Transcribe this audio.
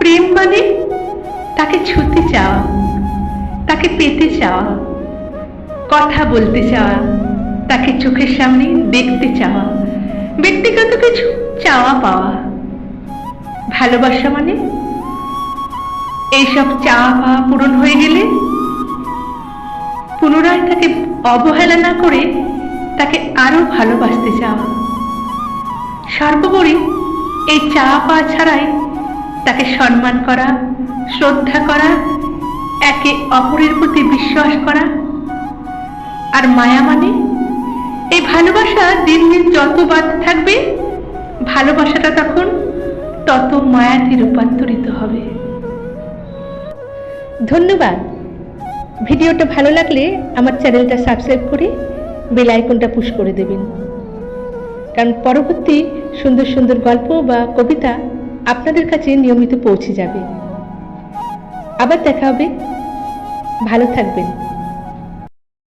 প্রেম মানে তাকে ছুতে চাওয়া, তাকে পেতে চাওয়া, কথা বলতে চাওয়া, তাকে চোখের সামনে দেখতে চাওয়া, ব্যক্তিগত কিছু চাওয়া পাওয়া। ভালোবাসা মানে এইসব চাওয়া পাওয়া পূরণ হয়ে গেলে পুনরায় তাকে অবহেলা না করে তাকে আরও ভালোবাসতে চাওয়া। সর্বোপরি এই চাওয়া পাওয়া ছাড়াই তাকে সম্মান করা, শ্রদ্ধা করা, একে অপরের প্রতি বিশ্বাস করা। আর মায়া মানে এই ভালোবাসা দিন দিন যত বাড়তে থাকবে, ভালোবাসাটা তখন তত মায়াতে রূপান্তরিত হবে। ধন্যবাদ। ভিডিওটা ভালো লাগলে আমার চ্যানেলটা সাবস্ক্রাইব করে বেল আইকনটা পুশ করে দেবেন। কারণ পরবর্তী সুন্দর সুন্দর গল্প বা কবিতা আপনাদের কাছে নিয়মিত পৌঁছে যাবে। আবার দেখা হবে। ভালো থাকবেন।